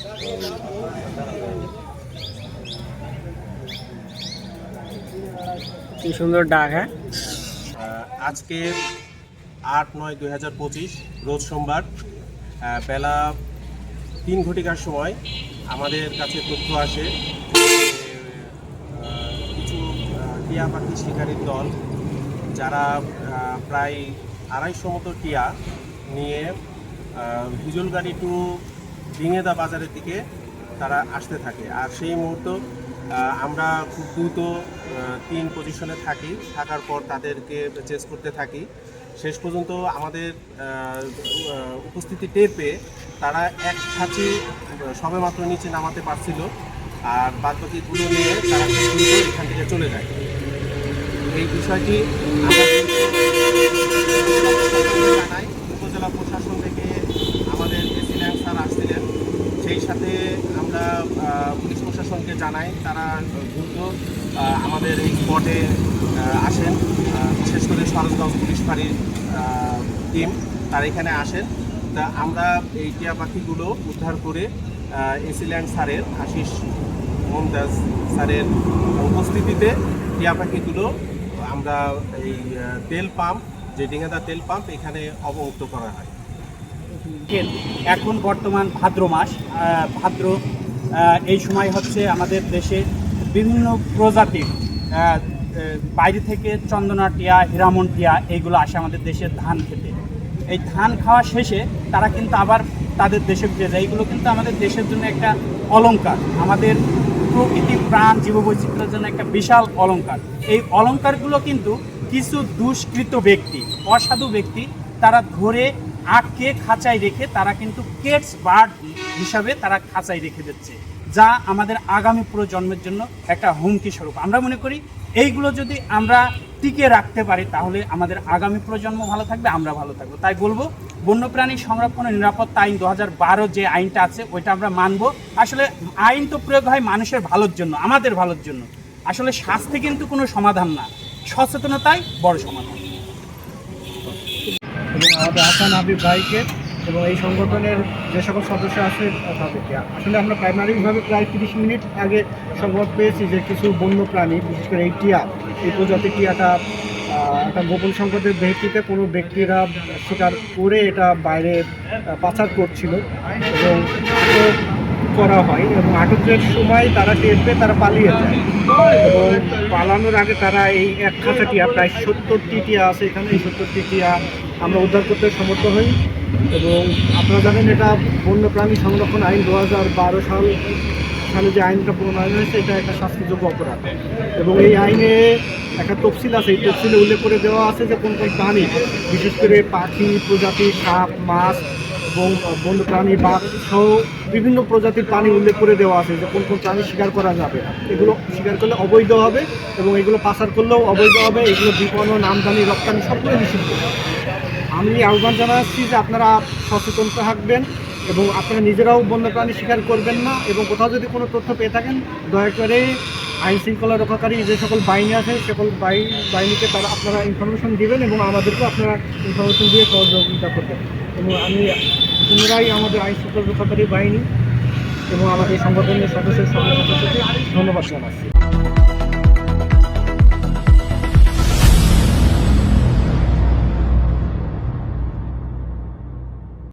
কি সুন্দর ডাক হ্যাঁ? আজকে আট নয় দুই হাজার পঁচিশ, রোজ সোমবার। বেলা তিন ঘটিকার সময় আমাদের কাছে তথ্য আসে কিছু টিয়া পাখি শিকারীর দল, যারা প্রায় আড়াইশো মতো টিয়া নিয়ে ভিজুয়াল গাড়ি টু ডিঙেদা বাজারের দিকে তারা আসতে থাকে। আর সেই মুহূর্ত আমরা খুব দ্রুত তিন পজিশনে থাকি। থাকার পর তাদেরকে চেস করতে থাকি। শেষ পর্যন্ত আমাদের উপস্থিতি টের পেয়ে তারা এক খাঁচি সবে মাত্র নিচে নামাতে পারছিল। আর বাদ বাকিগুলো নিয়ে তারা এখান থেকে চলে যায়। এই বিষয়টি উপজেলা প্রশাসন থেকে আমাদের এসিল্যান্ড স্যার আসছিলেন সেই সাথে আমরা পুলিশ প্রশাসনকে জানাই তারা দ্রুত আমাদের এই স্পটে আসেন। বিশেষ করে সরঞ্জাম পুলিশ ফাঁড়ির টিম তারা এখানে আসেন। তা আমরা এই টিয়া পাখিগুলো উদ্ধার করে এসিল্যান্ড স্যারের, আশিস মমতাজ স্যারের উপস্থিতিতে টিয়া পাখিগুলো আমরা এই তেল পাম্প, যে ডিঙাদা তেল পাম্প, এখানে অবমুক্ত করা হয়। এখন বর্তমান ভাদ্র মাস ভাদ্র এই সময় হচ্ছে আমাদের দেশে বিভিন্ন প্রজাতির বাইরে থেকে চন্দনা টিয়া, হিরামন টিয়া, এইগুলো আসে আমাদের দেশের ধান খেতে। এই ধান খাওয়া শেষে তারা কিন্তু আবার তাদের দেশে ফিরে যায়। এইগুলো কিন্তু আমাদের দেশের জন্য একটা অলঙ্কার আমাদের প্রকৃতি, প্রাণ, জীববৈচিত্র্যের জন্য একটা বিশাল অলংকার। এই অলঙ্কারগুলো কিন্তু কিছু দুষ্কৃত ব্যক্তি, অসাধু ব্যক্তি, তারা ধরে আটকে খাঁচায় রেখে তারা কিন্তু কেটস বার্ড হিসাবে তারা খাঁচায় রেখে দিচ্ছে, যা আমাদের আগামী প্রজন্মের জন্য একটা হুমকি স্বরূপ। আমরা মনে করি এইগুলো যদি আমরা টিকে রাখতে পারি, তাহলে আমাদের আগামী প্রজন্ম ভালো থাকবে, আমরা ভালো থাকব। তাই বলব, বন্যপ্রাণী সংরক্ষণ ও নিরাপত্তা আইন দু বারো যে আইনটা আছে, ওইটা আমরা মানবো। আসলে আইন তো প্রয়োগ হয় মানুষের ভালোর জন্য, আমাদের ভালোর জন্য। আসলে শাস্তি কিন্তু কোনো সমাধান না, সচেতনতাই বড় সমাধান। এবং আমাদের আসান হাবিব ভাইকে এবং এই সংগঠনের যে সকল সদস্য আছে, তাদেরকে। আসলে আমরা প্রাইমারিভাবে প্রায় তিরিশ মিনিট আগে সংবাদ পেয়েছি যে কিছু বন্য প্রাণী বিশেষ করে এই টিয়া, এই প্রজাতি টিয়াটা একটা গোপন সংকটের ভিত্তিতে কোনো ব্যক্তিরা শিকার করে এটা বাইরে পাচার করছিল এবং করা হয় এবং আটকের সময় তারা টের পেয়ে তারা পালিয়ে যায়। এবং পালানোর আগে তারা এই এক খাঁচা টিয়া, প্রায় সত্তরটি টিয়া আছে এখানে, এই সত্তরটি টিয়া আমরা উদ্ধার করতে সমর্থ হই এবং আপনারা জানেন এটা বন্যপ্রাণী সংরক্ষণ আইন দু হাজার বারো সাল, সালে যে আইনটা প্রণয়ন হয়েছে, এটা একটা শাস্তিযোগ্য অপরাধ। এবং এই আইনে একটা তফসিল আছে, এই তফসিলে উল্লেখ করে দেওয়া আছে যে কোন কোন প্রাণী, বিশেষ করে পাখি, প্রজাতি, সাপ, মাছ বন্য প্রাণী বাঘ সহ বিভিন্ন প্রজাতির প্রাণী উল্লেখ করে দেওয়া আছে যে কোন কোন প্রাণী শিকার করা যাবে। এগুলো শিকার করলে অবৈধ হবে এবং এগুলো পাচার করলেও অবৈধ হবে, এগুলো বিপণন, আমদানি, রপ্তানি সবগুলো নিষিদ্ধ। আমি আহ্বান জানাচ্ছি যে আপনারা সচেতন থাকবেন এবং আপনারা নিজেরাও বন্যপ্রাণী শিকার করবেন না এবং কোথাও যদি কোনো তথ্য পেয়ে থাকেন, দয়া করে আইন শৃঙ্খলা রক্ষাকারী যে সকল বাহিনী আছে, সকল বাহিনী বাহিনীকে তারা আপনারা ইনফরমেশন দিবেন এবং আমাদেরকেও আপনারা ইনফরমেশন দিয়ে সহযোগিতা করবেন। এবং আমি পুনরায় আমাদের আইন শৃঙ্খলা রক্ষাকারী বাহিনী এবং আমাদের সংগঠনের সদস্যের সকল সদস্যকে ধন্যবাদ জানাচ্ছি।